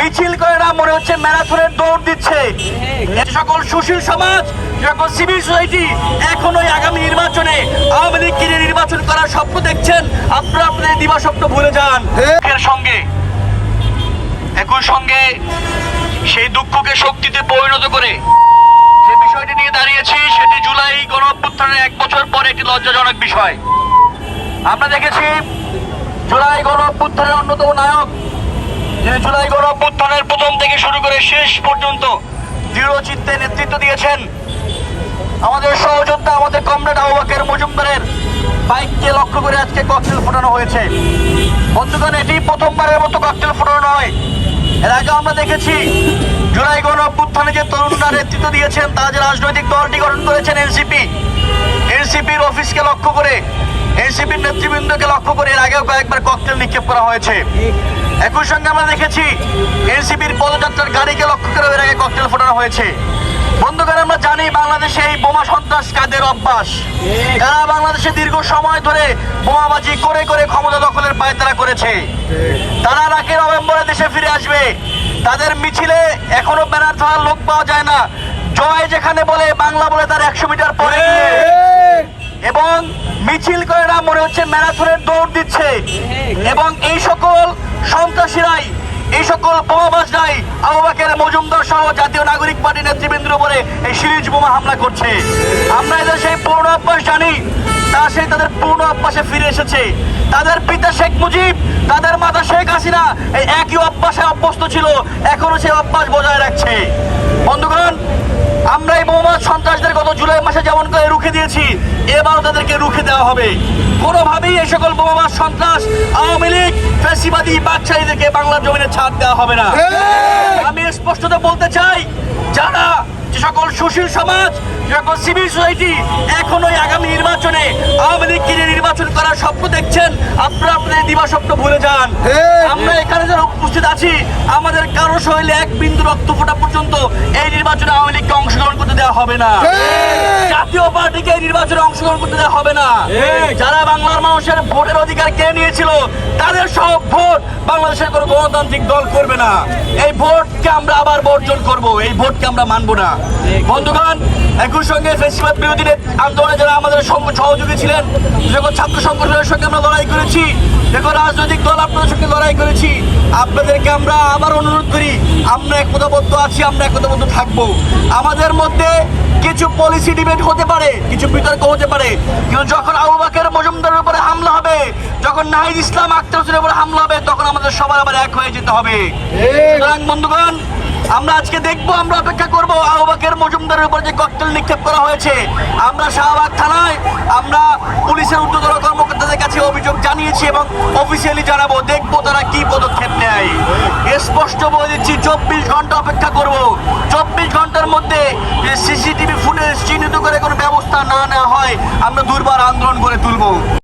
মিছিল করে না মনে হচ্ছে ম্যারাথনের দৌড় দিচ্ছে। সকল সুশীল সমাজ সকল সিভিল সোসাইটি এখনোই আগামী নির্বাচনে আওয়ামী লীগকে নিয়ে নির্বাচন করার স্বপ্ন দেখছেন আপনারা আপনাদের দিবা স্বপ্ন ভুলে যান। এর সঙ্গে একই সঙ্গে সেই দুঃখকে শক্তিতে পরিণত করে যে বিষয়টি নিয়ে দাঁড়িয়েছি সেটি জুলাই গণ এক বছর পরে একটি লজ্জাজনক বিষয়। আমরা দেখেছি জুলাই গণ অভ্যুত্থানের অন্যতম নায়ক যিনি জুলাই গণ অভ্যুত্থানের প্রথম থেকে শুরু করে শেষ পর্যন্ত দৃঢ় চিত্তে নেতৃত্ব দিয়েছেন আমাদের সহযোদ্ধা, আমাদের কমরেড আহ্বাকের মজুমদারের বাইককে লক্ষ্য করে আজকে ককটেল ফোটানো হয়েছে। বন্ধুগণ, এটি প্রথমবারের মতো ককটেল ফোটানো নয়। এর আগে আমরা দেখেছি, জুলাই গণ যে তরুণরা নেতৃত্ব দিয়েছেন, তারা যে রাজনৈতিক দলটি গঠন করেছেন, এনসিপি এনসিপির অফিসকে লক্ষ্য করে, এনসিপির নেতৃবৃন্দকে লক্ষ্য করে এর আগেও কয়েকবার ককটেল নিক্ষেপ করা হয়েছে। একই সঙ্গে আমরা দেখেছি, এনসিপির পদযাত্রার গাড়িকে লক্ষ্য করে এর আগে ককটেল ফোটানো হয়েছে। বন্ধুগণ, আমরা জানি বাংলাদেশে এই বোমা সন্ত্রাস কাদের অভ্যাস। তারা বাংলাদেশে দীর্ঘ সময় ধরে বোমাবাজি করে করে ক্ষমতা দখলের পায়তারা করেছে। তারা নাকি নভেম্বরে দেশে ফিরে আসবে। তাদের মিছিলে এখনও ব্যানার ধরার লোক পাওয়া যায় না। জয় যেখানে বলে, বাংলা বলে তার একশো মিটার পরে এবং মিছিল করে না মনে হচ্ছে ম্যারাথনের দৌড় দিচ্ছে। এবং এই সকল সন্ত্রাসীরাই, এই সকল বোমাবাজরাই, আবুবাকের, মজুমদার সহ জাতীয় নাগরিক পার্টি নেতৃবৃন্দের উপরে এই সিরিজ বোমা হামলা করছে। আমরা এদের সেই পূর্ণ অভ্যাস জানি তা সেই তাদের পূর্ণ অভ্যাসে ফিরে এসেছে। তাদের পিতা শেখ মুজিব, তাদের মাতা শেখ হাসিনা এই একই অভ্যাসে অভ্যস্ত ছিল, এখনও সেই অভ্যাস বজায় রাখছে। বন্ধুগণ সন্ত্রাসদের গত জুলাই মাসে যেমন করে রুখে দিয়েছি এবারও তাদেরকে রুখে দেওয়া হবে। কোনোভাবেই এই সকল বোমা সন্ত্রাস আওয়ামী লীগ ফেসিবাদী বাদশাহীদেরকে বাংলার জমিনে ছাড় দেওয়া হবে না। আমি স্পষ্টত বলতে চাই যারা যে সকল সুশীল সমাজ যে সকল সিভিল সোসাইটি এখনোই আগামী নির্বাচনে নির্বাচন করার স্বপ্ন দেখছেন আপনারা আপনাদের দিবা স্বপ্ন ভুলে যান। আমরা এখানে যারা উপস্থিত আছি আমাদের কারও শরীরে এক বিন্দু রক্ত ফোটা পর্যন্ত এই নির্বাচনে আওয়ামী লীগকে অংশগ্রহণ করতে দেওয়া হবে না। জাতীয় পার্টিকে নির্বাচনে অংশগ্রহণ করতে দেওয়া হবে না। যারা বাংলার মানুষের ভোটের অধিকার কেড়ে নিয়েছিল তাদের সব ভোট বাংলাদেশের কোনো গণতান্ত্রিক দল করবে না। এই ভোটকে আমরা আবার বর্জন করব এই ভোটকে আমরা মানবো না। বন্ধুগণ একই সঙ্গে ফেসিবাদ বিরোধী আন্দোলনে যারা আমাদের সহযোগী ছিলেন যখন ছাত্র সংগঠনের সঙ্গে আমরা লড়াই করেছি যখন রাজনৈতিক দল আপনাদের সঙ্গে লড়াই করেছি। আপনাদেরকে আমরা আবার অনুরোধ করি আমরা একতাবদ্ধ আছি আমরা একতাবদ্ধ থাকব। আমাদের মধ্যে কিছু পলিসি ডিবেট হতে পারে কিছু বিতর্ক হতে পারে। কিন্তু যখন আবু বাকের মজুমদারের উপরে হামলা হবে যখন নাহিদ ইসলাম আক্তার হোসেনের উপরে হামলা হবে তখন আমাদের সবার আবার এক হয়ে যেতে হবে। সুতরাং বন্ধুগণ আমরা আজকে দেখব আমরা অপেক্ষা করব আহ্বাকের মজুমদারের উপর যে ককটেল নিক্ষেপ করা হয়েছে। আমরা শাহবাগ থানায় আমরা পুলিশের উচ্চতর কর্মকর্তাদের কাছে অভিযোগ জানিয়েছি এবং অফিসিয়ালি জানাব দেখব তারা কি পদক্ষেপ নেয়। স্পষ্ট বলে দিচ্ছি চব্বিশ ঘণ্টা অপেক্ষা করব। চব্বিশ ঘণ্টার মধ্যে সিসিটিভি ফুটেজ চিহ্নিত করে কোনো ব্যবস্থা না নেওয়া হয় আমরা দুর্বার আন্দোলন করে তুলবো।